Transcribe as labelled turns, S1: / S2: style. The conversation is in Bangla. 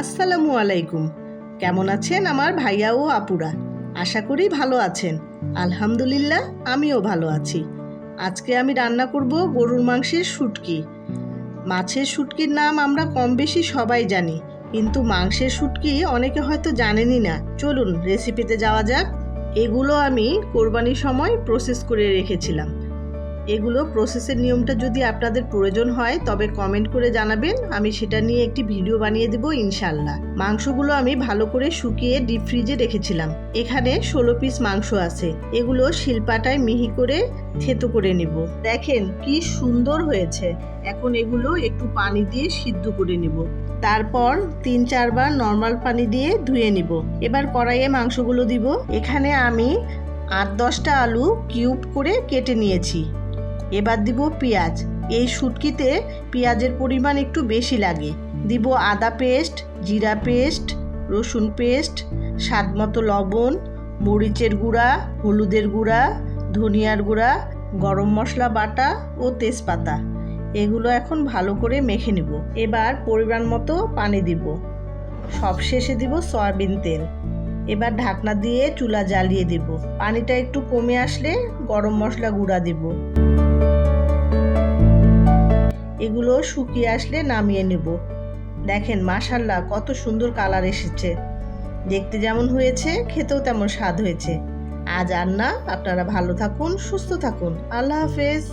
S1: আসসালামু আলাইকুম। কেমন আছেন আমার ভাইয়া ও আপুরা? আশা করি ভালো আছেন। আলহামদুলিল্লাহ, আমিও ভালো আছি। আজকে আমি রান্না করব গরুর মাংসের শুটকি। মাছের শুটকির নাম আমরা কম বেশি সবাই জানি, কিন্তু মাংসের শুটকি অনেকে হয়তো জানেনই না। চলুন রেসিপিতে যাওয়া যাক। এগুলো আমি কোরবানির সময় প্রসেস করে রেখেছিলাম। এগুলো প্রসেসের নিয়মটা যদি আপনাদের প্রয়োজন হয়, তবে কমেন্ট করে জানাবেন। আমি সেটা নিয়ে একটি ভিডিও বানিয়ে দেব ইনশাল্লাহ। মাংসগুলো আমি ভালো করে শুকিয়ে ডিপ ফ্রিজে রেখেছিলাম। এখানে ষোলো পিস মাংস আছে। এগুলো শিলপাটায় মিহি করে থেতো করে নিব। দেখেন কি সুন্দর হয়েছে। এখন এগুলো একটু পানি দিয়ে সিদ্ধ করে নিব। তারপর তিন চারবার নর্মাল পানি দিয়ে ধুয়ে নিব। এবার কড়াইয়ে মাংসগুলো দিব। এখানে আমি আট দশটা আলু কিউব করে কেটে নিয়েছি। এবার দিব পেঁয়াজ। এই শুটকিতে পেঁয়াজের পরিমাণ একটু বেশি লাগে। দিব আদা পেস্ট, জিরা পেস্ট, রসুন পেস্ট, স্বাদ মতো লবণ, মরিচের গুঁড়া, হলুদের গুঁড়া, ধনিয়ার গুঁড়া, গরম মশলা বাটা ও তেজপাতা। এগুলো এখন ভালো করে মেখে নিব। এবার পরিমাণ মতো পানি দিব। সব শেষে দিব সয়াবিন তেল। এবার ঢাকনা দিয়ে চুলা জ্বালিয়ে দিব। পানিটা একটু কমে আসলে গরম মশলা গুঁড়া দিব। এগুলো শুকিয়ে আসলে নামিয়ে নেব। দেখেন মাশাল্লাহ কত সুন্দর কালার এসেছে। দেখতে যেমন হয়েছে, খেতেও তেমন স্বাদ হয়েছে। আজ আর না, আপনারা ভালো থাকুন, সুস্থ থাকুন। আল্লাহ হাফেজ।